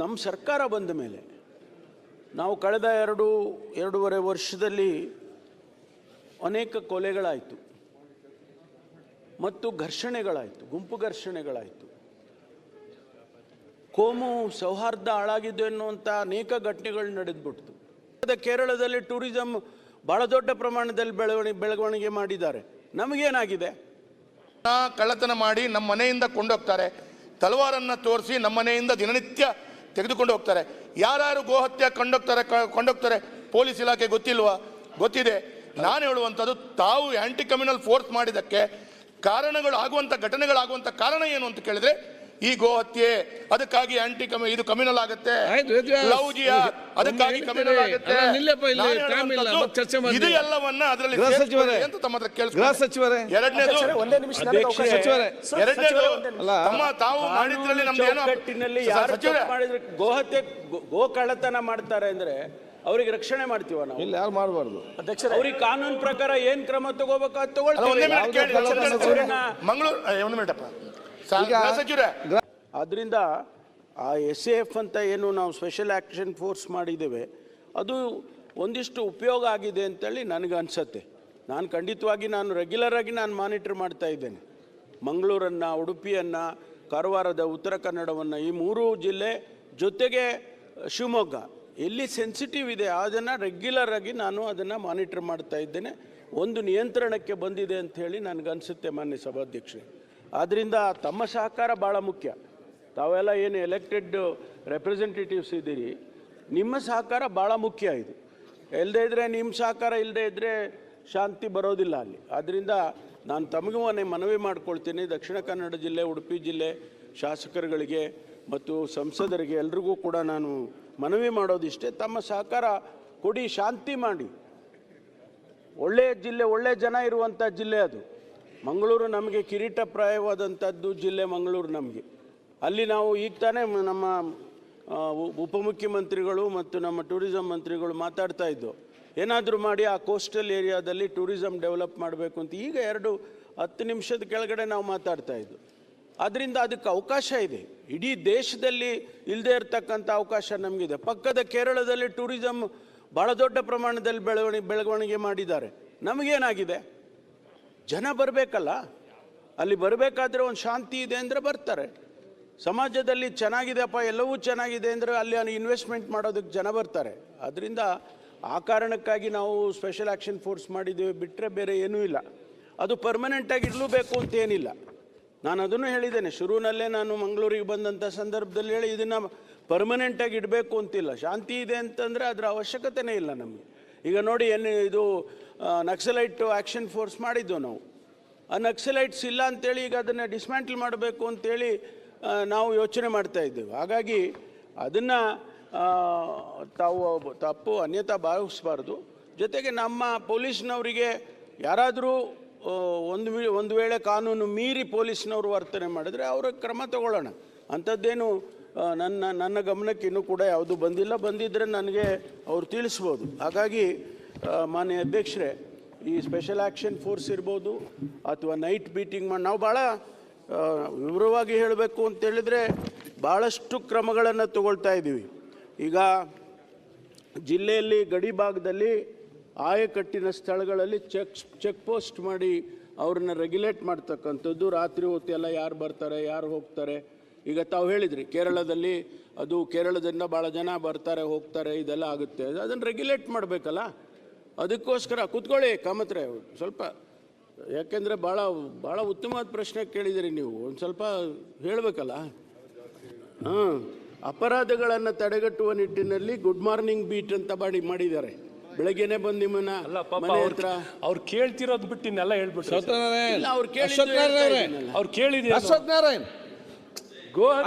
ನಮ್ಮ ಸರ್ಕಾರ ಬಂದ ಮೇಲೆ ನಾವು ಕಳೆದ ಎರಡು, ಎರಡೂವರೆ ವರ್ಷದಲ್ಲಿ ಅನೇಕ ಕೊಲೆಗಳಾಯಿತು. ಮತ್ತು ಘರ್ಷಣೆಗಳಾಯಿತು, ಗುಂಪು ಘರ್ಷಣೆಗಳಾಯಿತು. ಕೋಮು ಸೌಹಾರ್ದ ಹಾಳಾಗಿದೆ ಎನ್ನುವಂಥ ಅನೇಕ ಘಟನೆಗಳು ನಡೆದ್ಬಿಡ್ತು. ಕೇರಳದಲ್ಲಿ ಟೂರಿಸಂ ಬಹಳ ದೊಡ್ಡ ಪ್ರಮಾಣದಲ್ಲಿ ಬೆಳವಣಿಗೆ ಬೆಳವಣಿಗೆ ಮಾಡಿದ್ದಾರೆ. ನಮಗೇನಾಗಿದೆ? ಕಳ್ಳತನ ಮಾಡಿ ನಮ್ಮ ಮನೆಯಿಂದ ಕೊಂಡೋಗ್ತಾರೆ. ತಲವಾರನ್ನು ತೋರಿಸಿ ನಮ್ಮ ಮನೆಯಿಂದ ದಿನನಿತ್ಯ ತೆಗೆದುಕೊಂಡು ಹೋಗ್ತಾರೆ. ಯಾರು ಗೋಹತ್ಯೆ ಕೊಂಡೋಗ್ತಾರೆ ಕೊಂಡೋಗ್ತಾರೆ, ಪೊಲೀಸ್ ಇಲಾಖೆ ಗೊತ್ತಿಲ್ವಾ? ಗೊತ್ತಿದೆ. ನಾನು ಹೇಳುವಂಥದ್ದು ತಾವು ಆ್ಯಂಟಿ ಕಮ್ಯುನಲ್ ಫೋರ್ಸ್ ಮಾಡಿದ್ದಕ್ಕೆ ಕಾರಣಗಳು ಆಗುವಂಥ ಘಟನೆಗಳಾಗುವಂಥ ಕಾರಣ ಏನು ಅಂತ ಕೇಳಿದ್ರೆ ಈ ಗೋಹತ್ಯೆ ಅದಕ್ಕಾಗಿ ಆಂಟಿ ಕಮಿ ಇದು ಕಮ್ಯುನಲ್ ಆಗುತ್ತೆ. ಲವ್ ಜಿಹಾದ್ ಅದಕ್ಕಾಗಿ ಕಮ್ಯುನಲ್ ಆಗುತ್ತೆ. ಅಲ್ಲ, ಇಲ್ಲಿ, ಇಲ್ಲ, ಹೇಳುವಂಥದ್ದು ಮತ್ತೆ ಚರ್ಚೆ ಮಾಡಿ. ಇದು ಎಲ್ಲವನ್ನ ಅದರಲ್ಲಿ. ಅಂತ ತಮ್ಮ ಹತ್ರ ಗೃಹ ಕೇಳಿಸ್ಕೊಳ್ಳಿ. ಸಚಿವರೇ. ಎರಡನೇದು ಒಂದೇ ನಿಮಿಷ ನನಗೆ ಅವಕಾಶ ಸಚಿವರೇ. ಎರಡನೇದು ತಮ್ಮ ತಾವು ಮಾಡಿದ್ರಲ್ಲಿ ನಮ್ದು ಏನೋ ಚೌಕಟ್ಟಿನಲ್ಲಿ ಸ- ಯಾರು ಮಾಡಿದ್ರೆ ಗೋಹತ್ಯೆ ಗೋ- ಗೋ ಕಳ್ಳತನ ಮಾಡ್ತಾರೆ ಅಂದ್ರೆ ಅವರಿಗೆ ರಕ್ಷಣೆ ಮಾಡ್ತೀವ ನಾವು? ಇಲ್ಲಿ ಯಾರು ಮಾಡಬಾರ್ದು. ಅಧ್ಯಕ್ಷ ಅವ್ರಿಗೆ ಕಾನೂನು ಪ್ರಕಾರ ಏನ್ ಕ್ರಮ ತಗೋಬೇಕಾದ ನಿಮಿಷ. ಮಂಗಳೂರು ಒಂದು ಮಿನಿಟಪ್ಪ ಆದ್ರಿಂದ ಆ ಎಸ್ ಎ ಎಫ್ ಅಂತ ಏನು ನಾವು ಸ್ಪೆಷಲ್ ಆಕ್ಷನ್ ಫೋರ್ಸ್ ಮಾಡಿದ್ದೇವೆ ಅದು ಒಂದಿಷ್ಟು ಉಪಯೋಗ ಆಗಿದೆ ಅಂತೇಳಿ ನನಗೆ ಅನ್ಸತ್ತೆ. ನಾನು ಖಂಡಿತವಾಗಿ ನಾನು ರೆಗ್ಯುಲರ್ ಆಗಿ ನಾನು ಮಾನಿಟರ್ ಮಾಡ್ತಾ ಇದ್ದೇನೆ. ಮಂಗಳೂರನ್ನು ಉಡುಪಿಯನ್ನು ಕಾರವಾರದ ಉತ್ತರ ಕನ್ನಡವನ್ನು ಈ ಮೂರು ಜಿಲ್ಲೆ ಜೊತೆಗೆ ಶಿವಮೊಗ್ಗ. ಎಲ್ಲಿ ಸೆನ್ಸಿಟಿವ್ ಇದೆ ಅದನ್ನು ರೆಗ್ಯುಲರ್ ಆಗಿ ನಾನು ಅದನ್ನು ಮಾನಿಟರ್ ಮಾಡ್ತಾ ಇದ್ದೇನೆ. ಒಂದು ನಿಯಂತ್ರಣಕ್ಕೆ ಬಂದಿದೆ ಅಂತ ಹೇಳಿ ನನಗನ್ಸುತ್ತೆ ಮಾನ್ಯ ಸಭಾಧ್ಯಕ್ಷರೇ. ಆದ್ದರಿಂದ ತಮ್ಮ ಸಹಕಾರ ಭಾಳ ಮುಖ್ಯ. ತಾವೆಲ್ಲ ಏನು ಎಲೆಕ್ಟೆಡ್ ರೆಪ್ರೆಸೆಂಟೇಟಿವ್ಸ್ ಇದ್ದೀರಿ, ನಿಮ್ಮ ಸಹಕಾರ ಭಾಳ ಮುಖ್ಯ ಇದು. ಇಲ್ಲದೇ ಇದ್ದರೆ ನಿಮ್ಮ ಸಹಕಾರ ಇಲ್ಲದೇ ಇದ್ದರೆ ಶಾಂತಿ ಬರೋದಿಲ್ಲ ಅಲ್ಲಿ. ಆದ್ದರಿಂದ ನಾನು ತಮಗೂ ಮನೆ ಮನವಿ ಮಾಡ್ಕೊಳ್ತೀನಿ, ದಕ್ಷಿಣ ಕನ್ನಡ ಜಿಲ್ಲೆ, ಉಡುಪಿ ಜಿಲ್ಲೆ ಶಾಸಕರುಗಳಿಗೆ ಮತ್ತು ಸಂಸದರಿಗೆ ಎಲ್ರಿಗೂ ಕೂಡ ನಾನು ಮನವಿ ಮಾಡೋದಿಷ್ಟೇ ತಮ್ಮ ಸಹಕಾರ ಕೊಡಿ, ಶಾಂತಿ ಮಾಡಿ. ಒಳ್ಳೆಯ ಜಿಲ್ಲೆ, ಒಳ್ಳೆಯ ಜನ ಇರುವಂಥ ಜಿಲ್ಲೆ ಅದು. ಮಂಗಳೂರು ನಮಗೆ ಕಿರೀಟಪ್ರಾಯವಾದಂಥದ್ದು ಜಿಲ್ಲೆ ಮಂಗಳೂರು ನಮಗೆ. ಅಲ್ಲಿ ನಾವು ಈಗ ತಾನೇ ನಮ್ಮ ಉಪಮುಖ್ಯಮಂತ್ರಿಗಳು ಮತ್ತು ನಮ್ಮ ಟೂರಿಸಂ ಮಂತ್ರಿಗಳು ಮಾತಾಡ್ತಾ ಇದ್ದು. ಏನಾದರೂ ಮಾಡಿ ಆ ಕೋಸ್ಟಲ್ ಏರಿಯಾದಲ್ಲಿ ಟೂರಿಸಂ ಡೆವಲಪ್ ಮಾಡಬೇಕು ಅಂತ ಈಗ ಎರಡು ಹತ್ತು ನಿಮಿಷದ ಕೆಳಗಡೆ ನಾವು ಮಾತಾಡ್ತಾ ಇದ್ದು. ಅದರಿಂದ ಅದಕ್ಕೆ ಅವಕಾಶ ಇದೆ. ಇಡೀ ದೇಶದಲ್ಲಿ ಇಲ್ಲದೇ ಇರತಕ್ಕಂಥ ಅವಕಾಶ ನಮಗಿದೆ. ಪಕ್ಕದ ಕೇರಳದಲ್ಲಿ ಟೂರಿಸಂ ಭಾಳ ದೊಡ್ಡ ಪ್ರಮಾಣದಲ್ಲಿ ಬೆಳವಣಿಗೆ ಬೆಳವಣಿಗೆ ಮಾಡಿದ್ದಾರೆ. ನಮಗೇನಾಗಿದೆ? ಜನ ಬರಬೇಕಲ್ಲ? ಅಲ್ಲಿ ಬರಬೇಕಾದ್ರೆ ಒಂದು ಶಾಂತಿ ಇದೆ ಅಂದರೆ ಬರ್ತಾರೆ. ಸಮಾಜದಲ್ಲಿ ಚೆನ್ನಾಗಿದೆಪ್ಪ ಎಲ್ಲವೂ ಚೆನ್ನಾಗಿದೆ ಅಂದರೆ ಅಲ್ಲಿ ಇನ್ವೆಸ್ಟ್ಮೆಂಟ್ ಮಾಡೋದಕ್ಕೆ ಜನ ಬರ್ತಾರೆ. ಅದರಿಂದ ಆ ಕಾರಣಕ್ಕಾಗಿ ನಾವು ಸ್ಪೆಷಲ್ ಆ್ಯಕ್ಷನ್ ಫೋರ್ಸ್ ಮಾಡಿದ್ದೀವಿ ಬಿಟ್ಟರೆ ಬೇರೆ ಏನೂ ಇಲ್ಲ. ಅದು ಪರ್ಮನೆಂಟಾಗಿ ಇರಲೂಬೇಕು ಅಂತ ಏನಿಲ್ಲ. ನಾನು ಅದನ್ನು ಹೇಳಿದ್ದೇನೆ. ಶುರುವಿನಲ್ಲೇ ನಾನು ಮಂಗಳೂರಿಗೆ ಬಂದಂಥ ಸಂದರ್ಭದಲ್ಲಿ ಹೇಳಿ, ಇದನ್ನು ಪರ್ಮನೆಂಟಾಗಿ ಇಡಬೇಕು ಅಂತಿಲ್ಲ. ಶಾಂತಿ ಇದೆ ಅಂತಂದರೆ ಅದರ ಅವಶ್ಯಕತೆನೇ ಇಲ್ಲ ನಮಗೆ. ಈಗ ನೋಡಿ ಏನು ಇದು ನಕ್ಸಲೈಟ್ ಆ್ಯಕ್ಷನ್ ಫೋರ್ಸ್ ಮಾಡಿದ್ದೆವು ನಾವು. ಆ ನಕ್ಸಲೈಟ್ಸ್ ಇಲ್ಲ ಅಂತೇಳಿ ಈಗ ಅದನ್ನು ಡಿಸ್ಮ್ಯಾಂಟಲ್ ಮಾಡಬೇಕು ಅಂತೇಳಿ ನಾವು ಯೋಚನೆ ಮಾಡ್ತಾ ಇದ್ದೇವೆ. ಹಾಗಾಗಿ ಅದನ್ನು ತಾವು ತಪ್ಪು ಅನ್ಯತಾ ಭಾವಿಸಬಾರ್ದು. ಜೊತೆಗೆ ನಮ್ಮ ಪೊಲೀಸ್ನವರಿಗೆ ಯಾರಾದರೂ ಒಂದು ಒಂದು ವೇಳೆ ಕಾನೂನು ಮೀರಿ ಪೊಲೀಸ್ನವರು ವರ್ತನೆ ಮಾಡಿದರೆ ಅವರ ಕ್ರಮ ತಗೊಳ್ಳೋಣ. ಅಂಥದ್ದೇನು ನನ್ನ ನನ್ನ ಗಮನಕ್ಕೆ ಇನ್ನೂ ಕೂಡ ಯಾವುದು ಬಂದಿಲ್ಲ. ಬಂದಿದ್ದರೆ ನನಗೆ ಅವ್ರು ತಿಳಿಸ್ಬೋದು. ಹಾಗಾಗಿ ಮಾನ್ಯ ಅಧ್ಯಕ್ಷರೇ, ಈ ಸ್ಪೆಷಲ್ ಆ್ಯಕ್ಷನ್ ಫೋರ್ಸ್ ಇರ್ಬೋದು ಅಥವಾ ನೈಟ್ ಬೀಟಿಂಗ್ ಮಾಡಿ ನಾವು ಭಾಳ ವಿವರವಾಗಿ ಹೇಳಬೇಕು ಅಂತೇಳಿದರೆ ಭಾಳಷ್ಟು ಕ್ರಮಗಳನ್ನು ತಗೊಳ್ತಾ ಇದ್ದೀವಿ. ಈಗ ಜಿಲ್ಲೆಯಲ್ಲಿ ಗಡಿ ಭಾಗದಲ್ಲಿ ಆಯಕಟ್ಟಿನ ಸ್ಥಳಗಳಲ್ಲಿ ಚೆಕ್ ಚೆಕ್ ಪೋಸ್ಟ್ ಮಾಡಿ ಅವ್ರನ್ನ ರೆಗ್ಯುಲೇಟ್ ಮಾಡ್ತಕ್ಕಂಥದ್ದು. ರಾತ್ರಿ ಹೊತ್ತೆಲ್ಲ ಯಾರು ಬರ್ತಾರೆ, ಯಾರು ಹೋಗ್ತಾರೆ? ಈಗ ತಾವು ಹೇಳಿದ್ರಿ, ಕೇರಳದಲ್ಲಿ ಅದು ಕೇರಳದಿಂದ ಭಾಳ ಜನ ಬರ್ತಾರೆ, ಹೋಗ್ತಾರೆ, ಇದೆಲ್ಲ ಆಗುತ್ತೆ. ಅದನ್ನು ರೆಗ್ಯುಲೇಟ್ ಮಾಡಬೇಕಲ್ಲ? ಅದಕ್ಕೋಸ್ಕರ ಕೂತ್ಕೊಳ್ಳಿ ಕಾಮತ್ರೆ ಸ್ವಲ್ಪ ಯಾಕೆಂದರೆ ಭಾಳ ಭಾಳ ಉತ್ತಮವಾದ ಪ್ರಶ್ನೆ ಕೇಳಿದಿರಿ ನೀವು. ಒಂದು ಸ್ವಲ್ಪ ಹೇಳಬೇಕಲ್ಲ? ಹಾಂ ಅಪರಾಧಗಳನ್ನು ತಡೆಗಟ್ಟುವ ನಿಟ್ಟಿನಲ್ಲಿ ಗುಡ್ ಮಾರ್ನಿಂಗ್ ಬೀಟ್ ಅಂತ ಮಾಡಿ ಮಾಡಿದ್ದಾರೆ. ಬೆಳಗ್ಗೆನೆ ಬಂದು ನಿಮ್ಮನ್ನ ಮನೆ ಅವ್ರು ಹತ್ರ. ಅವ್ರು ಕೇಳ್ತಿರೋದು ಬಿಟ್ಟು ಇನ್ನೆಲ್ಲ ಹೇಳ್ಬಿಟ್ಟು ಇಲ್ಲ, ಅವ್ರು. ಅವ್ರು ಕೇಳಿದ್ರು ಅಶ್ವಥ್ ನಾರಾಯಣ್.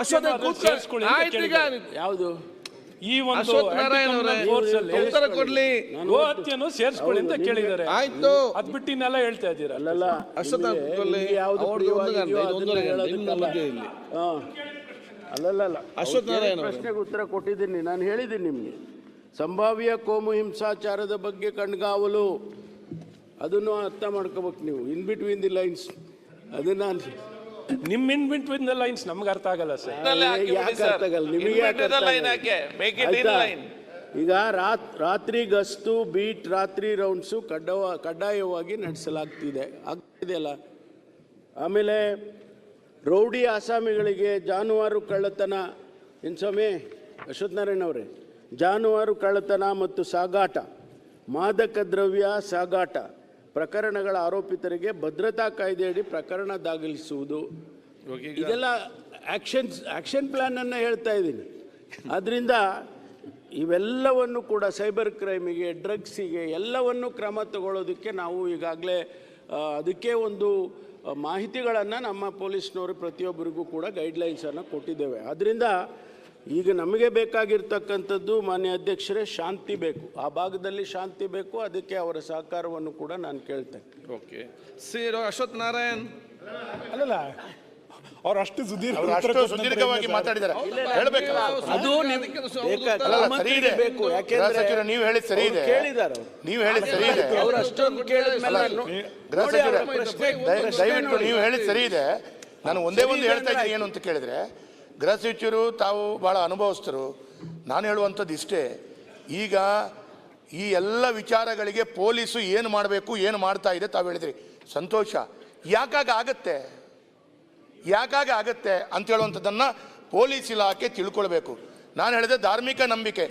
ಅಶ್ವಥ್ ಕೂತ್ಕೊಳ್ಳಿ. ಸೇರಿಸ್ಕೊಳ್ಳಿ ಈಗ ಕೇಳಿದ್ದಾರೆ. ಯಾವುದು? ಈ ಒಂದು ಉತ್ತರ ಕೊಡ್ಲಿ. ಗೋಹತ್ಯೆಯನ್ನು ಸೇರಿಸ್ಕೊಳ್ಳಿ ಅಂತ ಕೇಳಿದ್ದಾರೆ. ಆಯ್ತು. ಅದ್ ಬಿಟ್ಟು ಇನ್ನೆಲ್ಲ ಹೇಳ್ತಾ ಇದ್ದೀರಾ. ಹಾಂ. ಅಲ್ಲಲ್ಲ ಅವರೇ. ಪ್ರಶ್ನೆಗೆ ಉತ್ತರ ಕೊಟ್ಟಿದ್ದೀನಿ ನಾನು ಹೇಳಿದ್ದೀನಿ ನಿಮಗೆ. ಸಂಭಾವ್ಯ ಕೋಮು ಹಿಂಸಾಚಾರದ ಬಗ್ಗೆ ಕಣ್ಗಾವಲು. ಅದನ್ನು ಅರ್ಥ ಮಾಡ್ಕೋಬೇಕು ನೀವು. ಇನ್ ಬಿಟ್ವೀನ್ ದಿ ಲೈನ್ಸ್ ಅದನ್ನು ನಿಮ್ ಇನ್ ಬಿಟ್ವೀನ್ ದ ಲೈನ್ಸ್ ನಮ್ಗೆ ಅರ್ಥ ಆಗಲ್ಲ ಸರ್. ಯಾಕೆ ಅರ್ಥ ಆಗಲ್ಲ? ನಿಮಗೆ ಯಾಕೆ ಅರ್ಥ ಆಗಲ್ಲ? ಆಯ್ತಾ? ಈಗ ರಾತ್ ರಾತ್ರಿ ಗಸ್ತು ಬೀಟ್ ರಾತ್ರಿ ರೌಂಡ್ಸು ಕಡ್ಡವ ಕಡ್ಡಾಯವಾಗಿ ನಡೆಸಲಾಗ್ತಿದೆ. ಆಗ್ತಿದೆಯಲ್ಲ? ಆಮೇಲೆ ರೌಡಿ ಆಸಾಮಿಗಳಿಗೆ ಜಾನುವಾರು ಕಳ್ಳತನ. ಏನು ಸ್ವಾಮಿ? ಅಶ್ವತ್ಥನಾರಾಯಣ ಅವರೇ ಜಾನುವಾರು ಕಳ್ಳತನ ಮತ್ತು ಸಾಗಾಟ. ಮಾದಕ ದ್ರವ್ಯ ಸಾಗಾಟ. ಪ್ರಕರಣಗಳ ಆರೋಪಿತರಿಗೆ ಭದ್ರತಾ ಕಾಯ್ದೆಯಡಿ ಪ್ರಕರಣ ದಾಖಲಿಸುವುದು. ಇದೆಲ್ಲ ಆಕ್ಷನ್ಸ್ ಆಕ್ಷನ್ ಪ್ಲ್ಯಾನನ್ನು ಹೇಳ್ತಾ ಇದ್ದೀನಿ. ಆದ್ದರಿಂದ ಇವೆಲ್ಲವನ್ನು ಕೂಡ ಸೈಬರ್ ಕ್ರೈಮಿಗೆ ಡ್ರಗ್ಸಿಗೆ ಎಲ್ಲವನ್ನು ಕ್ರಮ ತಗೊಳ್ಳೋದಕ್ಕೆ ನಾವು ಈಗಾಗಲೇ ಅದಕ್ಕೆ ಒಂದು ಮಾಹಿತಿಗಳನ್ನು ನಮ್ಮ ಪೊಲೀಸ್ನವರು ಪ್ರತಿಯೊಬ್ಬರಿಗೂ ಕೂಡ ಗೈಡ್ಲೈನ್ಸನ್ನು ಕೊಟ್ಟಿದ್ದೇವೆ. ಅದರಿಂದ ಈಗ ನಮಗೆ ಬೇಕಾಗಿರ್ತಕ್ಕಂಥದ್ದು ಮಾನ್ಯ ಅಧ್ಯಕ್ಷರೇ ಶಾಂತಿ ಬೇಕು. ಆ ಭಾಗದಲ್ಲಿ ಶಾಂತಿ ಬೇಕು ಅದಕ್ಕೆ ಅವರ ಸಹಕಾರವನ್ನು ಕೂಡ ನಾನು ಕೇಳ್ತೇನೆ. ಓಕೆ. ಸಿ ಅಶ್ವಥ್ ನಾರಾಯಣ್. ಅಲ್ಲಲ್ಲ ಅವ್ರು ಅಷ್ಟು ಸುದೀರ್ಘ ಸುದೀರ್ಘವಾಗಿ? ಮಾತಾಡಿದ್ದಾರೆ. ಹೇಳ್ಬೇಕಲ್ಲ ಅದು ಸರಿ ಇದೆ. ಬೇಕು ಗೃಹ ಯಾಕೆಂದ್ರೆ ನೀವು ಹೇಳಿದ ಸರಿ ಇದೆ. ಕೇಳಿದ್ದಾರೆ. ನೀವು ಹೇಳಿದ ಸರಿ ಇದೆ. ಅವ್ರು ಅಷ್ಟೊಂದು ಕೇಳಿದ್ಮೇಲೆ ದಯವಿಟ್ಟು ನೀವು ಹೇಳಿದ ಸರಿ ಇದೆ. ನಾನು ಒಂದೇ ಒಂದು ಹೇಳ್ತಾ ಇದ್ದೀನಿ ಏನು ಅಂತ ಕೇಳಿದ್ರೆ ಗೃಹ ಸಚಿವರು ತಾವು ಭಾಳ ಅನುಭವಿಸ್ತರು ನಾನು ಹೇಳುವಂಥದ್ದು ಇಷ್ಟೇ. ಈಗ ಈ ಎಲ್ಲ ವಿಚಾರಗಳಿಗೆ ಪೊಲೀಸು ಏನು ಮಾಡಬೇಕು ಏನು ಮಾಡ್ತಾ ಇದೆ ತಾವು ಹೇಳಿದ್ರಿ. ಸಂತೋಷ. ಯಾಕಾಗ ಆಗತ್ತೆ? ಯಾಕಾಗ ಆಗತ್ತೆ ಅಂತ ಹೇಳುವಂಥದ್ದನ್ನು ಪೊಲೀಸ್ ಇಲಾಖೆ ತಿಳ್ಕೊಳ್ಬೇಕು. ನಾನು ಹೇಳಿದೆ ಧಾರ್ಮಿಕ ನಂಬಿಕೆ.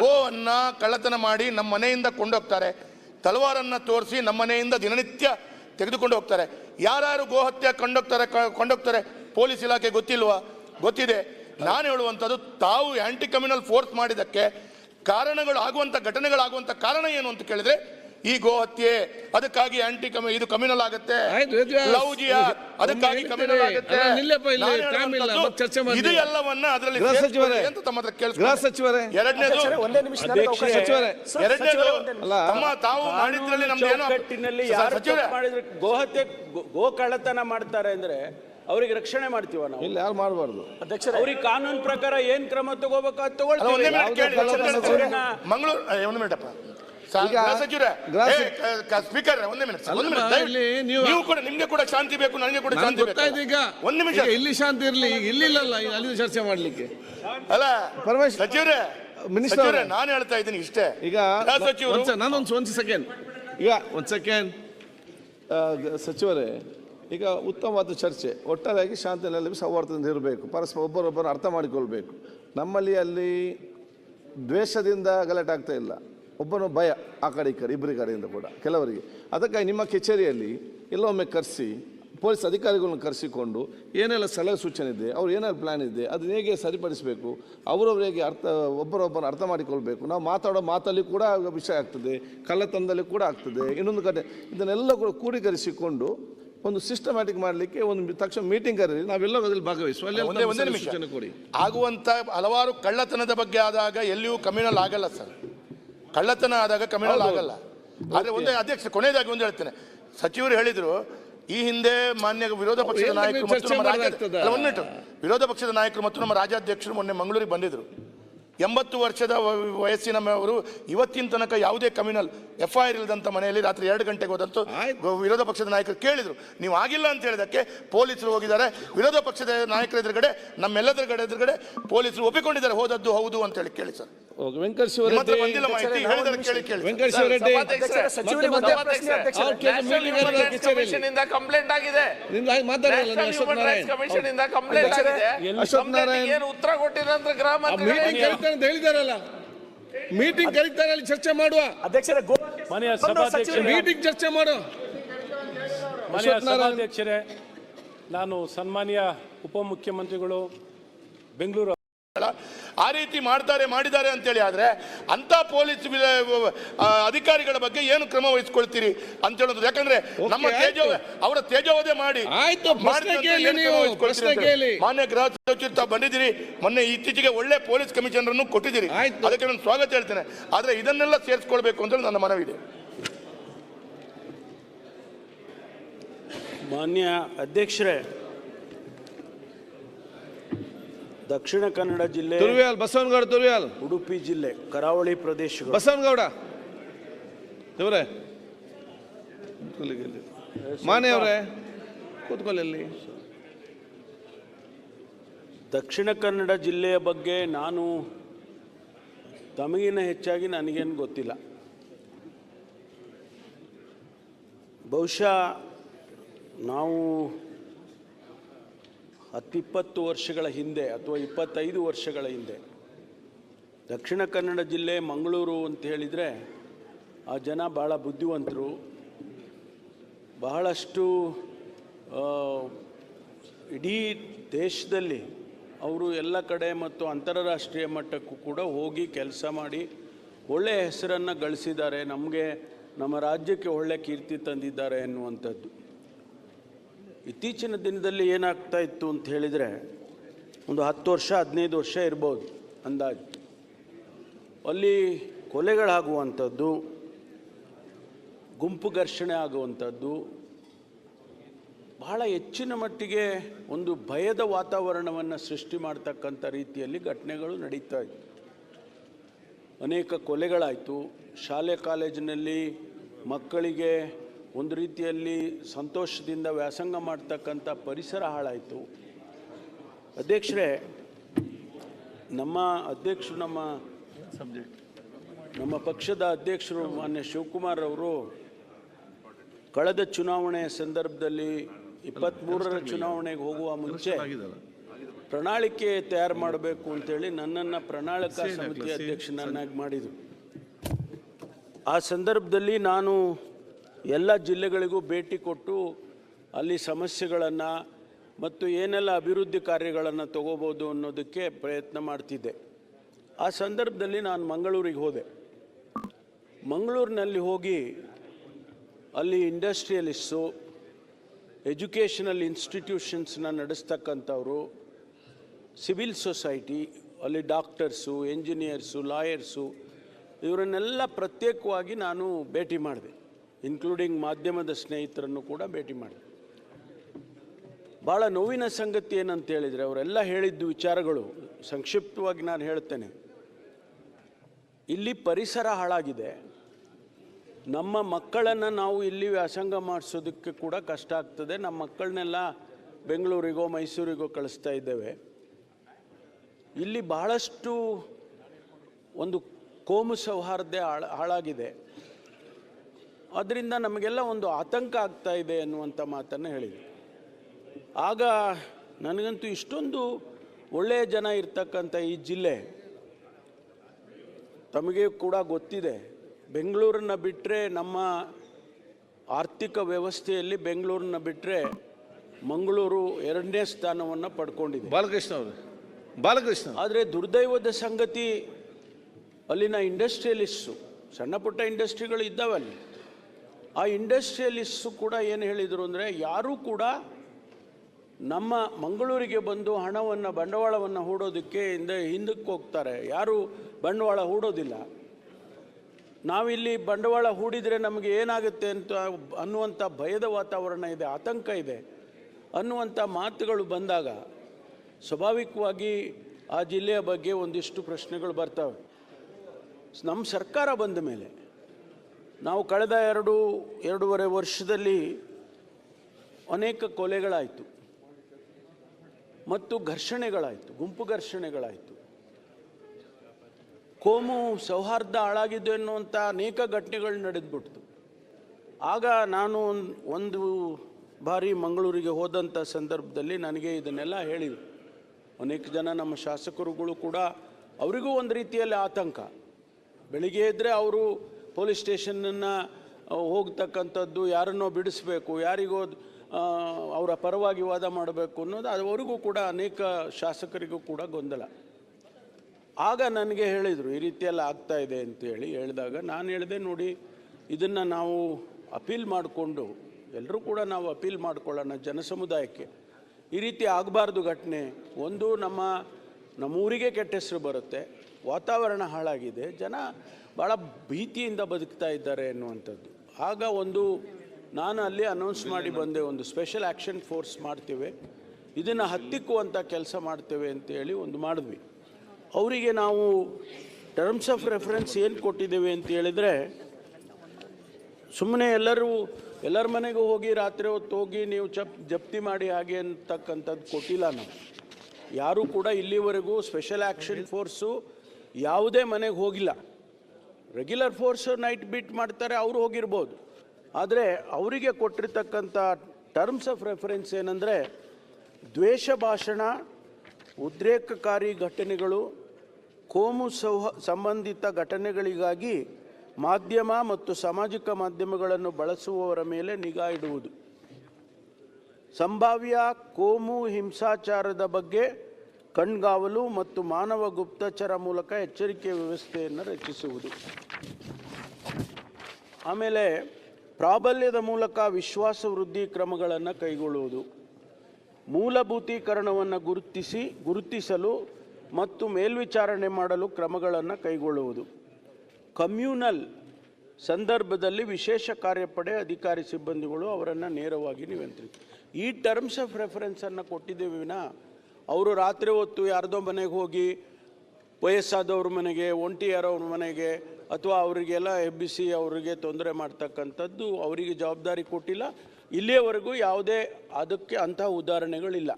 ಗೋವನ್ನ ಕಳ್ಳತನ ಮಾಡಿ ನಮ್ಮ ಮನೆಯಿಂದ ಕೊಂಡೋಗ್ತಾರೆ. ತಲವಾರನ್ನು ತೋರಿಸಿ ನಮ್ಮ ಮನೆಯಿಂದ ದಿನನಿತ್ಯ ತೆಗೆದುಕೊಂಡು ಹೋಗ್ತಾರೆ. ಯಾರ್ಯಾರು ಗೋಹತ್ಯೆ ಹತ್ಯೆ ಕ- ಕೊಂಡೋಗ್ತಾರೆ ಪೊಲೀಸ್ ಇಲಾಖೆ ಗೊತ್ತಿಲ್ವಾ? ಗೊತ್ತಿದೆ. ನಾನು ಹೇಳುವಂಥದ್ದು ತಾವು ಆಂಟಿ ಕಮ್ಯುನಲ್ ಫೋರ್ಸ್ ಮಾಡಿದ್ದಕ್ಕೆ ಕಾರಣಗಳು ಆಗುವಂಥ ಘಟನೆಗಳಾಗುವಂಥ ಕಾರಣ ಏನು ಅಂತ ಕೇಳಿದ್ರೆ ಈ ಗೋಹತ್ಯೆ ಅದಕ್ಕಾಗಿ ಆಂಟಿ ಕಮ್ಯೂ ಇದು ಕಮ್ಯುನಲ್ ಆಗುತ್ತೆ. ಲವ್ ಜಿಹಾದ್ ಅದಕ್ಕಾಗಿ ಕಮ್ಯುನಲ್ ಆಗುತ್ತೆ. ಅಲ್ಲ, ನಿಲ್ಲಪ್ಪ ಇಲ್ಲಿ, ನಾನು ಇಲ್ಲ, ಮತ್ತೆ ಚರ್ಚೆ ಮಾಡಿ. ಇದು ಎಲ್ಲವನ್ನ ಅದರಲ್ಲಿ ಸಚಿವರೇ. ಅಂತ ತಮ್ಮ ಹತ್ರ ಗೃಹ ಸಚಿವರೇ. ಎರಡನೇದು ಎರಡನೇದು ಅಲ್ಲ. ತಮ್ಮ ತಾವು ಮಾಡಿದ್ರಲ್ಲಿ ನಮ್ದು ಏನೋ ಸಚಿವರೇ. ತಪ್ಪು ಮಾಡಿದ್ರೆ ಗೋಹತ್ಯೆ ಗೋ- ಗೋ ಕಳ್ಳತನ ಮಾಡ್ತಾರೆ ಅಂದ್ರೆ ಅವ್ರಿಗೆ ರಕ್ಷಣೆ ಮಾಡ್ತೀವ ನಾವು? ಇಲ್ಲ ಯಾರು ಮಾಡಬಾರ್ದು? ಅವ್ರಿಗೆ ಕಾನೂನು ಪ್ರಕಾರ ಏನ್ ಕ್ರಮ ತಗೋಬೇಕು ಅದು ತಗೊಳ್ತೀವಿ. ಮಂಗಳೂರು ಒಂದು ಮಿನಿಟ್ ಅಪ್ಪ. ಸ- ಸಚಿವರೇ ಗೃಹ ಏ, ಸಚಿ- ಕ- ಕ- ಸ್ಪೀಕರ್ ಒಂದೇ ಮಿನಿಟ್ ನೀವು- ಕೂಡ ನಿಮ್ಗೆ ಕೂಡ ಶಾಂತಿ ಬೇಕು ನನಗೆ ಕೂಡ ಶಾಂತಿ ಬೇಕು. ಈಗ. ಒಂದು ನಿಮಿಷ ಇಲ್ಲಿ ಶಾಂತಿ ಇರ್ಲಿ ಈಗ ಇಲ್ಲಿಲ್ಲಲ್ಲ ಅಲ್ಲಿ ಚರ್ಚೆ ಮಾಡ್ಲಿಕ್ಕೆ. ಅಲ್ಲ ಪರಮೇಶ್ ಸಚಿವರೇ ಮಿನಿಸ್ಟರ್. ನಾನು ಹೇಳ್ತಾ ಇದ್ದೀನಿ ಇಷ್ಟೇ. ಈಗ ಸಚಿವರು ನಾನೊಂದು ಒಂದು ಸೆಕೆಂಡ್. ಈಗ ಒಂದು ಸೆಕೆಂಡ್. ಸಚಿವರೇ ಈಗ ಉತ್ತಮವಾದ ಚರ್ಚೆ. ಒಟ್ಟಾರೆಯಾಗಿ ಶಾಂತಿ ನೆಲೆಯಲ್ಲಿ ಸೌಹಾರ್ದದಿಂದ ಇರಬೇಕು. ಪರಸ್ಪರ ಒಬ್ಬರೊಬ್ಬರನ್ನು ಅರ್ಥ ಮಾಡಿಕೊಳ್ಬೇಕು. ನಮ್ಮಲ್ಲಿ ಅಲ್ಲಿ ದ್ವೇಷದಿಂದ ಗಲಾಟೆ ಆಗ್ತಾ ಇಲ್ಲ. ಒಬ್ಬನು ಭಯ ಆ ಕಡೆ ಈ ಕಡೆ ಇಬ್ಬರಿ ಕಡೆಯಿಂದ ಕೂಡ, ಕೆಲವರಿಗೆ. ಅದಕ್ಕಾಗಿ ನಿಮ್ಮ ಕಚೇರಿಯಲ್ಲಿ ಎಲ್ಲೊಮ್ಮೆ ಕರೆಸಿ, ಪೊಲೀಸ್ ಅಧಿಕಾರಿಗಳನ್ನು ಕರೆಸಿಕೊಂಡು ಏನೆಲ್ಲ ಸಲಹೆ ಸೂಚನೆ ಇದೆ, ಅವ್ರು ಏನೆಲ್ಲ ಪ್ಲ್ಯಾನ್ ಇದೆ, ಅದನ್ನ ಹೇಗೆ ಸರಿಪಡಿಸಬೇಕು ಅವರವರಿಗೆ ಹೇಗೆ ಅರ್ಥ, ಒಬ್ಬರೊಬ್ಬರನ್ನು ಅರ್ಥ ಮಾಡಿಕೊಳ್ಬೇಕು. ನಾವು ಮಾತಾಡೋ ಮಾತಲ್ಲಿ ಕೂಡ ವಿಷಯ ಆಗ್ತದೆ, ಕಳ್ಳತನದಲ್ಲಿ ಕೂಡ ಆಗ್ತದೆ, ಇನ್ನೊಂದು ಕಡೆ ಇದನ್ನೆಲ್ಲ ಕೂಡ ಕೂಡೀಕರಿಸಿಕೊಂಡು ಒಂದು ಸಿಸ್ಟಮ್ಯಾಟಿಕ್ ಮಾಡಲಿಕ್ಕೆ ಒಂದು ತಕ್ಷಣ ಮೀಟಿಂಗ್ ಕರೀರಿ. ನಾವೆಲ್ಲ ಅದ್ರಲ್ಲಿ ಭಾಗವಹಿಸುವ. ಅಲ್ಲಿ ಒಂದೇ ನಿಮಿಷ. ಸೂಚನೆ ಕೊಡಿ. ಆಗುವಂತ ಹಲವಾರು ಕಳ್ಳತನದ ಬಗ್ಗೆ ಆದಾಗ ಎಲ್ಲಿಯೂ ಕಮ್ಯುನಲ್ ಆಗಲ್ಲ ಸರ್. ಕಳ್ಳತನ ಆದಾಗ ಕಮ್ಯುನಲ್ ಆಗಲ್ಲ. ಆದ್ರೆ ಒಂದೇ ಅಧ್ಯಕ್ಷ ಕೊನೆಯದಾಗಿ ಒಂದು ಹೇಳ್ತೇನೆ. ಸಚಿವರು ಹೇಳಿದ್ರು ಈ ಹಿಂದೆ ಮಾನ್ಯ ವಿರೋಧ ಪಕ್ಷದ ನಾಯಕರು ಮತ್ತು ನಮ್ಮ. ವಿರೋಧ ಪಕ್ಷದ ನಾಯಕರು ಮತ್ತು ನಮ್ಮ ರಾಜ್ಯಾಧ್ಯಕ್ಷರು ಮೊನ್ನೆ ಮಂಗಳೂರಿಗೆ ಬಂದಿದ್ರು. ಎಂಬತ್ತು ವರ್ಷದ ವಯಸ್ಸಿನ ಅವರು ಇವತ್ತಿನ ತನಕ ಯಾವುದೇ ಕಮ್ಯುನಲ್ ಎಫ್ ಐ ಆರ್ ಇಲ್ಲದಂತ ಮನೆಯಲ್ಲಿ ರಾತ್ರಿ ಎರಡು ಗಂಟೆಗೆ ಹೋದಂತೂ ವಿರೋಧ ಪಕ್ಷದ ನಾಯಕರು ಕೇಳಿದ್ರು. ನೀವು ಆಗಿಲ್ಲ ಅಂತ ಹೇಳಿದಕ್ಕೆ ಪೊಲೀಸರು ಹೋಗಿದ್ದಾರೆ. ವಿರೋಧ ಪಕ್ಷದ ನಾಯಕರ ಎದುರುಗಡೆ ನಮ್ಮೆಲ್ಲದರ ಎದುರುಗಡೆ ಪೊಲೀಸರು ಒಪ್ಪಿಕೊಂಡಿದ್ದಾರೆ. ಹೋದದ್ದು ಹೌದು ಅಂತ ಹೇಳಿ ಕೇಳಿ ಸರ್. ಕಂಪ್ಲೇಂಟ್ ಆಗಿದೆ. ಕಂಪ್ಲೇಂಟ್ ಆಗಿದೆ. ಉತ್ತರ ಕೊಟ್ಟಿರಂತ ಗೃಹ ಕರೀತಾರೆ ಅಂತ ಹೇಳಿದಾರಲ್ಲ. ಮೀಟಿಂಗ್ ಕರೀತಾರೆ ಅಲ್ಲಿ ಚರ್ಚೆ ಮಾಡುವ. ಅಧ್ಯಕ್ಷರೇ ಮನೆಯ ಸಭಾಧ್ಯಕ್ಷರೇ. ಮೀಟಿಂಗ್ ಚರ್ಚೆ ಮಾಡುವ ಮನೆಯ. ಸಭಾಧ್ಯಕ್ಷರೇ ನಾನು ಸನ್ಮಾನ್ಯ ಉಪಮುಖ್ಯಮಂತ್ರಿಗಳು ಬೆಂಗಳೂರು ಆ ರೀತಿ ಮಾಡ್ತಾರೆ ಮಾಡಿದ್ದಾರೆ ಅಂತೇಳಿ ಆದ್ರೆ ಅಂತ ಪೊಲೀಸ್ ಅಧಿಕಾರಿಗಳ ಬಗ್ಗೆ ಏನು ಕ್ರಮ ವಹಿಸ್ಕೊಳ್ತೀರಿ ಅಂತ ಹೇಳೋದು. ಯಾಕಂದ್ರೆ ನಮ್ಮ. ತೇಜೋ ಅವರ ತೇಜೋವಧೆ ಮಾಡಿ. ಮಾನ್ಯ ಗೃಹ ಸಚಿವರು ತಾವು ಬಂದಿದ್ದೀರಿ. ಮೊನ್ನೆ ಇತ್ತೀಚೆಗೆ ಒಳ್ಳೆ ಪೊಲೀಸ್ ಕಮಿಷನರ್ ಅನ್ನು ಕೊಟ್ಟಿದ್ದೀರಿ. ಆಯ್ತು. ಅದಕ್ಕೆ ನಾನು ಸ್ವಾಗತ ಹೇಳ್ತೇನೆ. ಆದ್ರೆ ಇದನ್ನೆಲ್ಲ ಸೇರಿಸ್ಕೊಳ್ಬೇಕು ಅಂತ ನನ್ನ ಮನವಿ ಇದೆ ಮಾನ್ಯ ಅಧ್ಯಕ್ಷರೇ ದಕ್ಷಿಣ ಕನ್ನಡ ಜಿಲ್ಲೆ ತುರ್ವಿಯಾಲ್ ಬಸವನಗೌಡ ತುರ್ವಿಯಾಲ್ ಉಡುಪಿ ಜಿಲ್ಲೆ ಕರಾವಳಿ ಪ್ರದೇಶ ಬಸವನಗೌಡ. ಇವರೇ ಕೂತ್ಕೊಳ್ಳಲ್ಲಿ. ಮಾನೆ ಅವರೇ ಕೂತ್ಕೊಳ್ಳಿ ದಕ್ಷಿಣ ಕನ್ನಡ ಜಿಲ್ಲೆಯ ಬಗ್ಗೆ ನಾನು ತಮಗಿನ ಹೆಚ್ಚಾಗಿ ನನಗೇನು ಗೊತ್ತಿಲ್ಲ. ಬಹುಶಃ ನಾವು ಹತ್ತಿಪ್ಪತ್ತು ವರ್ಷಗಳ ಹಿಂದೆ ಅಥವಾ ಇಪ್ಪತ್ತೈದು ವರ್ಷಗಳ ಹಿಂದೆ ದಕ್ಷಿಣ ಕನ್ನಡ ಜಿಲ್ಲೆ ಮಂಗಳೂರು ಅಂತ ಹೇಳಿದರೆ ಆ ಜನ ಭಾಳ ಬುದ್ಧಿವಂತರು. ಬಹಳಷ್ಟು ಇಡೀ ದೇಶದಲ್ಲಿ ಅವರು ಎಲ್ಲ ಕಡೆ ಮತ್ತು ಅಂತಾರಾಷ್ಟ್ರೀಯ ಮಟ್ಟಕ್ಕೂ ಕೂಡ ಹೋಗಿ ಕೆಲಸ ಮಾಡಿ ಒಳ್ಳೆಯ ಹೆಸರನ್ನು ಗಳಿಸಿದ್ದಾರೆ. ನಮಗೆ ನಮ್ಮ ರಾಜ್ಯಕ್ಕೆ ಒಳ್ಳೆಯ ಕೀರ್ತಿ ತಂದಿದ್ದಾರೆ ಎನ್ನುವಂಥದ್ದು ಇತ್ತೀಚಿನ ದಿನದಲ್ಲಿ ಏನಾಗ್ತಾ ಇತ್ತು ಅಂತ ಹೇಳಿದರೆ, ಒಂದು ಹತ್ತು ವರ್ಷ, ಹದಿನೈದು ವರ್ಷ ಇರ್ಬೋದು ಅಂದಾಜು. ಅಲ್ಲಿ ಕೊಲೆಗಳಾಗುವಂಥದ್ದು, ಗುಂಪು ಘರ್ಷಣೆ ಆಗುವಂಥದ್ದು, ಬಹಳ ಹೆಚ್ಚಿನ ಮಟ್ಟಿಗೆ ಒಂದು ಭಯದ ವಾತಾವರಣವನ್ನು ಸೃಷ್ಟಿ ಮಾಡ್ತಕ್ಕಂಥ ರೀತಿಯಲ್ಲಿ ಘಟನೆಗಳು ನಡೀತಾ ಇತ್ತು. ಅನೇಕ ಕೊಲೆಗಳಾಯಿತು. ಶಾಲೆ, ಕಾಲೇಜಿನಲ್ಲಿ ಮಕ್ಕಳಿಗೆ ಒಂದು ರೀತಿಯಲ್ಲಿ ಸಂತೋಷದಿಂದ ವ್ಯಾಸಂಗ ಮಾಡ್ತಕ್ಕಂಥ ಪರಿಸರ ಹಾಳಾಯಿತು. ಅಧ್ಯಕ್ಷರೇ ನಮ್ಮ ಅಧ್ಯಕ್ಷರು ನಮ್ಮ ನಮ್ಮ ಪಕ್ಷದ ಅಧ್ಯಕ್ಷರು ಮಾನ್ಯ ಶಿವಕುಮಾರ್ ಅವರು ಕಳೆದ ಚುನಾವಣೆ ಸಂದರ್ಭದಲ್ಲಿ ಇಪ್ಪತ್ತ್ಮೂರರ ಚುನಾವಣೆಗೆ ಹೋಗುವ ಮುಂಚೆ ಪ್ರಣಾಳಿಕೆ ತಯಾರು ಮಾಡಬೇಕು ಅಂತೇಳಿ ನನ್ನನ್ನು ಪ್ರಣಾಳಿಕಾ ಸಮಿತಿ ಅಧ್ಯಕ್ಷನನ್ನಾಗಿ ಮಾಡಿದರು. ಆ ಸಂದರ್ಭದಲ್ಲಿ ನಾನು ಎಲ್ಲ ಜಿಲ್ಲೆಗಳಿಗೂ ಭೇಟಿ ಕೊಟ್ಟು ಅಲ್ಲಿ ಸಮಸ್ಯೆಗಳನ್ನು ಮತ್ತು ಏನೆಲ್ಲ ಅಭಿವೃದ್ಧಿ ಕಾರ್ಯಗಳನ್ನು ತಗೋಬೋದು ಅನ್ನೋದಕ್ಕೆ ಪ್ರಯತ್ನ ಮಾಡ್ತಿದ್ದೆ. ಆ ಸಂದರ್ಭದಲ್ಲಿ ನಾನು ಮಂಗಳೂರಿಗೆ ಹೋದೆ. ಮಂಗಳೂರಿನಲ್ಲಿ ಹೋಗಿ ಅಲ್ಲಿ ಇಂಡಸ್ಟ್ರಿಯಲಿಸ್ಟು, ಎಜುಕೇಷನಲ್ ಇನ್ಸ್ಟಿಟ್ಯೂಷನ್ಸ್ನ ನಡೆಸ್ತಕ್ಕಂಥವ್ರು, ಸಿವಿಲ್ ಸೊಸೈಟಿ, ಅಲ್ಲಿ ಡಾಕ್ಟರ್ಸು, ಎಂಜಿನಿಯರ್ಸು, ಲಾಯರ್ಸು, ಇವರನ್ನೆಲ್ಲ ಪ್ರತ್ಯೇಕವಾಗಿ ನಾನು ಭೇಟಿ ಮಾಡಿದೆ. ಇನ್ಕ್ಲೂಡಿಂಗ್ ಮಾಧ್ಯಮದ ಸ್ನೇಹಿತರನ್ನು ಕೂಡ ಭೇಟಿ ಮಾಡಿದೆ ಭಾಳ ನೋವಿನ ಸಂಗತಿ ಏನಂತ ಹೇಳಿದರೆ, ಅವರೆಲ್ಲ ಹೇಳಿದ್ದು ವಿಚಾರಗಳು, ಸಂಕ್ಷಿಪ್ತವಾಗಿ ನಾನು ಹೇಳ್ತೇನೆ. ಇಲ್ಲಿ ಪರಿಸರ ಹಾಳಾಗಿದೆ. ನಮ್ಮ ಮಕ್ಕಳನ್ನು ನಾವು ಇಲ್ಲಿ ವ್ಯಾಸಂಗ ಮಾಡಿಸೋದಕ್ಕೆ ಕೂಡ ಕಷ್ಟ ಆಗ್ತದೆ. ನಮ್ಮ ಮಕ್ಕಳನ್ನೆಲ್ಲ ಬೆಂಗಳೂರಿಗೋ, ಮೈಸೂರಿಗೋ ಕಳಿಸ್ತಾ ಇದ್ದೇವೆ. ಇಲ್ಲಿ ಬಹಳಷ್ಟು ಒಂದು ಕೋಮು ಸೌಹಾರ್ದ ಹಾಳ, ಹಾಳಾಗಿದೆ. ಅದರಿಂದ ನಮಗೆಲ್ಲ ಒಂದು ಆತಂಕ ಆಗ್ತಾ ಇದೆ ಅನ್ನುವಂಥ ಮಾತನ್ನು ಹೇಳಿದೆ ಆಗ ನನಗಂತೂ ಇಷ್ಟೊಂದು ಒಳ್ಳೆಯ ಜನ ಇರ್ತಕ್ಕಂಥ ಈ ಜಿಲ್ಲೆ ತಮಗೆ ಕೂಡ ಗೊತ್ತಿದೆ. ಬೆಂಗಳೂರನ್ನ ಬಿಟ್ಟರೆ ನಮ್ಮ ಆರ್ಥಿಕ ವ್ಯವಸ್ಥೆಯಲ್ಲಿ ಬೆಂಗಳೂರನ್ನ ಬಿಟ್ಟರೆ ಮಂಗಳೂರು ಎರಡನೇ ಸ್ಥಾನವನ್ನು ಪಡ್ಕೊಂಡಿದೆ. ಬಾಲಕೃಷ್ಣ ಅವರು ಬಾಲಕೃಷ್ಣ ಆದರೆ ದುರ್ದೈವದ ಸಂಗತಿ ಅಲ್ಲಿನ ಇಂಡಸ್ಟ್ರಿಯಲಿಸ್ಟು ಸಣ್ಣ ಪುಟ್ಟ ಇಂಡಸ್ಟ್ರಿಗಳು ಇದ್ದಾವೆ ಅಲ್ಲಿ ಆ ಇಂಡಸ್ಟ್ರಿಯಲಿಸ್ಟು ಕೂಡ ಏನು ಹೇಳಿದರು ಅಂದರೆ ಯಾರೂ ಕೂಡ ನಮ್ಮ ಮಂಗಳೂರಿಗೆ ಬಂದು ಹಣವನ್ನು, ಬಂಡವಾಳವನ್ನು ಹೂಡೋದಕ್ಕೆ ಹಿಂದೆ ಹಿಂದಕ್ಕೆ ಹೋಗ್ತಾರೆ. ಯಾರೂ ಬಂಡವಾಳ ಹೂಡೋದಿಲ್ಲ. ನಾವಿಲ್ಲಿ ಬಂಡವಾಳ ಹೂಡಿದರೆ ನಮಗೆ ಏನಾಗುತ್ತೆ ಅಂತ ಅನ್ನುವಂಥ ಭಯದ ವಾತಾವರಣ ಇದೆ, ಆತಂಕ ಇದೆ. ಅನ್ನುವಂಥ ಮಾತುಗಳು ಬಂದಾಗ ಸ್ವಾಭಾವಿಕವಾಗಿ ಆ ಜಿಲ್ಲೆಯ ಬಗ್ಗೆ ಒಂದಿಷ್ಟು ಪ್ರಶ್ನೆಗಳು ಬರ್ತವೆ. ನಮ್ಮ ಸರ್ಕಾರ ಬಂದ ಮೇಲೆ ನಾವು ಕಳೆದ ಎರಡು, ಎರಡೂವರೆ ವರ್ಷದಲ್ಲಿ ಅನೇಕ ಕೊಲೆಗಳಾಯಿತು. ಮತ್ತು ಘರ್ಷಣೆಗಳಾಯಿತು, ಗುಂಪು ಘರ್ಷಣೆಗಳಾಯಿತು. ಕೋಮು ಸೌಹಾರ್ದ ಹಾಳಾಗಿದೆ ಎನ್ನುವಂಥ ಅನೇಕ ಘಟನೆಗಳು ನಡೆದ್ಬಿಡ್ತು. ಆಗ ನಾನು ಒಂದು ಬಾರಿ ಮಂಗಳೂರಿಗೆ ಹೋದಂಥ ಸಂದರ್ಭದಲ್ಲಿ ನನಗೆ ಇದನ್ನೆಲ್ಲ ಹೇಳಿದರು. ಅನೇಕ ಜನ ನಮ್ಮ ಶಾಸಕರುಗಳು ಕೂಡ, ಅವರಿಗೂ ಒಂದು ರೀತಿಯಲ್ಲಿ ಆತಂಕ. ಬೆಳಿಗ್ಗೆ ಇದ್ದರೆ ಅವರು ಪೊಲೀಸ್ ಸ್ಟೇಷನನ್ನು ಹೋಗ್ತಕ್ಕಂಥದ್ದು ಯಾರನ್ನೋ ಬಿಡಿಸ್ಬೇಕು, ಯಾರಿಗೋ ಅವರ ಪರವಾಗಿ ವಾದ ಮಾಡಬೇಕು ಅನ್ನೋದು ಅವರಿಗೂ ಕೂಡ ಅನೇಕ ಶಾಸಕರಿಗೂ ಕೂಡ ಗೊಂದಲ. ಆಗ ನನಗೆ ಹೇಳಿದರು, ಈ ರೀತಿಯೆಲ್ಲ ಆಗ್ತಾ ಇದೆ ಅಂತೇಳಿ ಹೇಳಿದಾಗ ನಾನು ಹೇಳಿದೆ, ನೋಡಿ, ಇದನ್ನು ನಾವು ಅಪೀಲ್ ಮಾಡಿಕೊಂಡು ಎಲ್ಲರೂ ಕೂಡ ನಾವು ಅಪೀಲ್ ಮಾಡ್ಕೊಳ್ಳೋಣ ಜನಸಮುದಾಯಕ್ಕೆ. ಈ ರೀತಿ ಆಗಬಾರ್ದು ಘಟನೆ. ಒಂದು ನಮ್ಮ, ನಮ್ಮೂರಿಗೆ ಕೆಟ್ಟ ಹೆಸರು ಬರುತ್ತೆ, ವಾತಾವರಣ ಹಾಳಾಗಿದೆ, ಜನ ಭಾಳ ಭೀತಿಯಿಂದ ಬದುಕ್ತಾ ಇದ್ದಾರೆ ಎನ್ನುವಂಥದ್ದು. ಆಗ ಒಂದು ನಾನು ಅಲ್ಲಿ ಅನೌನ್ಸ್ ಮಾಡಿ ಬಂದೆ, ಒಂದು ಸ್ಪೆಷಲ್ ಆ್ಯಕ್ಷನ್ ಫೋರ್ಸ್ ಮಾಡ್ತೇವೆ. ಇದನ್ನು ಹತ್ತಿಕ್ಕುವಂಥ ಕೆಲಸ ಮಾಡ್ತೇವೆ ಅಂತೇಳಿ ಒಂದು ಮಾಡಿದ್ವಿ. ಅವರಿಗೆ ನಾವು ಟರ್ಮ್ಸ್ ಆಫ್ ರೆಫರೆನ್ಸ್ ಏನು ಕೊಟ್ಟಿದ್ದೇವೆ ಅಂತ ಹೇಳಿದರೆ ಸುಮ್ಮನೆ ಎಲ್ಲರೂ, ಎಲ್ಲರ ಮನೆಗೂ ಹೋಗಿ ರಾತ್ರಿ ಹೊತ್ತು ಹೋಗಿ ನೀವು ಚಪ್ ಜಪ್ತಿ ಮಾಡಿ ಹಾಗೆ ಅಂತಕ್ಕಂಥದ್ದು ಕೊಟ್ಟಿಲ್ಲ ನಾವು. ಯಾರೂ ಕೂಡ ಇಲ್ಲಿವರೆಗೂ ಸ್ಪೆಷಲ್ ಆ್ಯಕ್ಷನ್ ಫೋರ್ಸು ಯಾವುದೇ ಮನೆಗೆ ಹೋಗಿಲ್ಲ. ರೆಗ್ಯುಲರ್ ಫೋರ್ಸ್ ನೈಟ್ ಬೀಟ್ ಮಾಡ್ತಾರೆ, ಅವರು ಹೋಗಿರ್ಬೋದು. ಆದರೆ ಅವರಿಗೆ ಕೊಟ್ಟಿರ್ತಕ್ಕಂಥ ಟರ್ಮ್ಸ್ ಆಫ್ ರೆಫರೆನ್ಸ್ ಏನಂದರೆ ದ್ವೇಷ ಭಾಷಣ, ಉದ್ರೇಕಕಾರಿ ಘಟನೆಗಳು, ಕೋಮು ಸೌಹ ಸಂಬಂಧಿತ ಘಟನೆಗಳಿಗಾಗಿ ಮಾಧ್ಯಮ ಮತ್ತು ಸಾಮಾಜಿಕ ಮಾಧ್ಯಮಗಳನ್ನು ಬಳಸುವವರ ಮೇಲೆ ನಿಗಾ ಇಡುವುದು. ಸಂಭಾವ್ಯ ಕೋಮು ಹಿಂಸಾಚಾರದ ಬಗ್ಗೆ ಕಣ್ಗಾವಲು ಮತ್ತು ಮಾನವ ಗುಪ್ತಚರ ಮೂಲಕ ಎಚ್ಚರಿಕೆ ವ್ಯವಸ್ಥೆಯನ್ನು ರಚಿಸುವುದು. ಆಮೇಲೆ ಪ್ರಾಬಲ್ಯದ ಮೂಲಕ ವಿಶ್ವಾಸ ವೃದ್ಧಿ ಕ್ರಮಗಳನ್ನು ಕೈಗೊಳ್ಳುವುದು. ಮೂಲಭೂತೀಕರಣವನ್ನು ಗುರುತಿಸಿ, ಗುರುತಿಸಲು ಮತ್ತು ಮೇಲ್ವಿಚಾರಣೆ ಮಾಡಲು ಕ್ರಮಗಳನ್ನು ಕೈಗೊಳ್ಳುವುದು. ಕಮ್ಯೂನಲ್ ಸಂದರ್ಭದಲ್ಲಿ ವಿಶೇಷ ಕಾರ್ಯಪಡೆ ಅಧಿಕಾರಿ ಸಿಬ್ಬಂದಿಗಳು ಅವರನ್ನು ನೇರವಾಗಿ ನಿಯಂತ್ರಿಸಿ ಈ ಟರ್ಮ್ಸ್ ಆಫ್ ರೆಫರೆನ್ಸನ್ನು ಕೊಟ್ಟಿದ್ದೇವಿನ ವಿನ. ಅವರು ರಾತ್ರಿ ಹೊತ್ತು ಯಾರದೋ ಮನೆಗೆ ಹೋಗಿ ವಯಸ್ಸಾದವ್ರ ಮನೆಗೆ, ಒಂಟಿಯಾರವ್ರ ಮನೆಗೆ, ಅಥವಾ ಅವರಿಗೆಲ್ಲ ಎಬ್ಬಿಸಿ ಅವರಿಗೆ ತೊಂದರೆ ಮಾಡ್ತಕ್ಕಂಥದ್ದು ಅವರಿಗೆ ಜವಾಬ್ದಾರಿ ಕೊಟ್ಟಿಲ್ಲ. ಇಲ್ಲಿಯವರೆಗೂ ಯಾವುದೇ ಅದಕ್ಕೆ ಅಂತಹ ಉದಾಹರಣೆಗಳಿಲ್ಲ.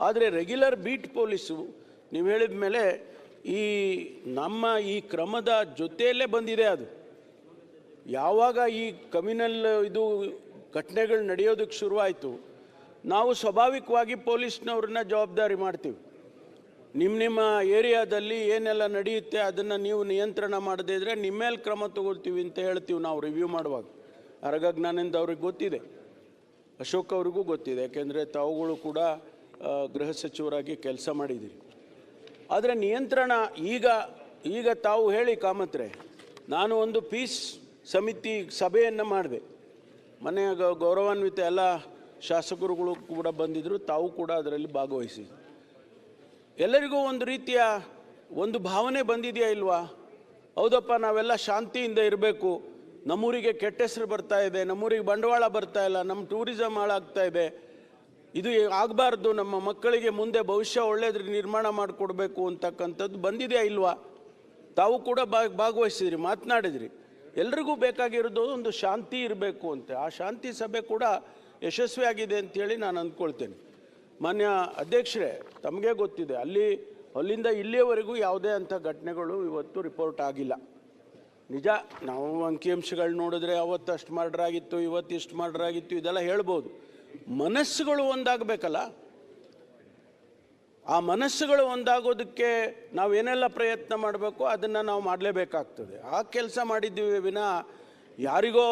ಆದರೆ ರೆಗ್ಯುಲರ್ ಬೀಟ್ ಪೊಲೀಸು ನೀವು ಹೇಳಿದ ಮೇಲೆ ಈ ನಮ್ಮ ಈ ಕ್ರಮದ ಜೊತೆಯಲ್ಲೇ ಬಂದಿದೆ ಅದು. ಯಾವಾಗ ಈ ಕಮ್ಯುನಲ್ ಇದು ಘಟನೆಗಳು ನಡೆಯೋದಕ್ಕೆ ಶುರುವಾಯಿತು, ನಾವು ಸ್ವಾಭಾವಿಕವಾಗಿ ಪೊಲೀಸ್ನವ್ರನ್ನ ಜವಾಬ್ದಾರಿ ಮಾಡ್ತೀವಿ. ನಿಮ್ಮ ನಿಮ್ಮ ಏರಿಯಾದಲ್ಲಿ ಏನೆಲ್ಲ ನಡೆಯುತ್ತೆ ಅದನ್ನು ನೀವು ನಿಯಂತ್ರಣ ಮಾಡದೇ ಇದ್ದರೆ ನಿಮ್ಮ ಮೇಲೆ ಕ್ರಮ ತಗೊಳ್ತೀವಿ ಅಂತ ಹೇಳ್ತೀವಿ ನಾವು ರಿವ್ಯೂ ಮಾಡುವಾಗ. ಅರಗಜ್ಞಾನಿಂದ ಅವ್ರಿಗೆ ಗೊತ್ತಿದೆ. ಅಶೋಕ್ ಅವ್ರಿಗೂ ಗೊತ್ತಿದೆ. ಯಾಕೆಂದರೆ ತಾವುಗಳು ಕೂಡ ಗೃಹ ಸಚಿವರಾಗಿ ಕೆಲಸ ಮಾಡಿದ್ದೀರಿ ಆದರೆ ನಿಯಂತ್ರಣ ಈಗ ಈಗ ತಾವು ಹೇಳಿ ಕಾಮತ್ರೆ, ನಾನು ಒಂದು ಪೀಸ್ ಸಮಿತಿ ಸಭೆಯನ್ನು ಮಾಡಿದೆ. ಮನೆಯ ಗೌರವಾನ್ವಿತ ಎಲ್ಲ ಶಾಸಕರುಗಳು ಕೂಡ ಬಂದಿದ್ದರು ತಾವು ಕೂಡ ಅದರಲ್ಲಿ ಭಾಗವಹಿಸಿದ್ರು. ಎಲ್ಲರಿಗೂ ಒಂದು ರೀತಿಯ ಒಂದು ಭಾವನೆ ಬಂದಿದೆಯಾ ಇಲ್ವಾ? ಹೌದಪ್ಪ, ನಾವೆಲ್ಲ ಶಾಂತಿಯಿಂದ ಇರಬೇಕು. ನಮ್ಮೂರಿಗೆ ಕೆಟ್ಟ ಹೆಸರು ಬರ್ತಾ ಇದೆ, ನಮ್ಮೂರಿಗೆ ಬಂಡವಾಳ ಬರ್ತಾ ಇಲ್ಲ, ನಮ್ಮ ಟೂರಿಸಮ್ ಹಾಳಾಗ್ತಾ ಇದೆ. ಇದು ಆಗಬಾರ್ದು, ನಮ್ಮ ಮಕ್ಕಳಿಗೆ ಮುಂದೆ ಭವಿಷ್ಯ ಒಳ್ಳೇದ್ರ, ನಿರ್ಮಾಣ ಮಾಡಿಕೊಡ್ಬೇಕು ಅಂತಕ್ಕಂಥದ್ದು ಬಂದಿದೆಯಾ ಇಲ್ವಾ? ತಾವು ಕೂಡ ಭಾಗ, ಭಾಗವಹಿಸಿದ್ರಿ, ಮಾತನಾಡಿದ್ರಿ. ಎಲ್ರಿಗೂ ಬೇಕಾಗಿರೋದು ಒಂದು ಶಾಂತಿ ಇರಬೇಕು ಅಂತ. ಆ ಶಾಂತಿ ಸಭೆ ಕೂಡ ಯಶಸ್ವಿಯಾಗಿದೆ ಅಂತೇಳಿ ನಾನು ಅಂದ್ಕೊಳ್ತೇನೆ. ಮಾನ್ಯ ಅಧ್ಯಕ್ಷರೇ, ತಮಗೆ ಗೊತ್ತಿದೆ, ಅಲ್ಲಿ, ಅಲ್ಲಿಂದ ಇಲ್ಲಿಯವರೆಗೂ ಯಾವುದೇ ಅಂಥ ಘಟನೆಗಳು ಇವತ್ತು ರಿಪೋರ್ಟ್ ಆಗಿಲ್ಲ. ನಿಜ, ನಾವು ಅಂಕಿಅಂಶಗಳು ನೋಡಿದ್ರೆ ಅವತ್ತು ಅಷ್ಟು ಆಗಿತ್ತು ಇವತ್ತು ಇಷ್ಟು ಆಗಿತ್ತು ಇದೆಲ್ಲ ಹೇಳ್ಬೋದು. ಮನಸ್ಸುಗಳು ಒಂದಾಗಬೇಕಲ್ಲ? ಆ ಮನಸ್ಸುಗಳು ಒಂದಾಗೋದಕ್ಕೆ ನಾವೇನೆಲ್ಲ ಪ್ರಯತ್ನ ಮಾಡಬೇಕು ಅದನ್ನು ನಾವು ಮಾಡಲೇಬೇಕಾಗ್ತದೆ. ಆ ಕೆಲಸ ಮಾಡಿದ್ದೀವಿ ವಿನ ಯಾರಿಗೋ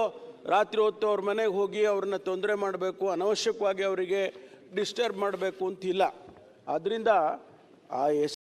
ರಾತ್ರಿ ಹೊತ್ತು ಅವ್ರ ಮನೆಗೆ ಹೋಗಿ ಅವ್ರನ್ನ ತೊಂದರೆ ಮಾಡಬೇಕು, ಅನವಶ್ಯಕವಾಗಿ ಅವರಿಗೆ ಡಿಸ್ಟರ್ಬ್ ಮಾಡಬೇಕು ಅಂತಿಲ್ಲ ಆದ್ದರಿಂದ ಆ ಎಸ್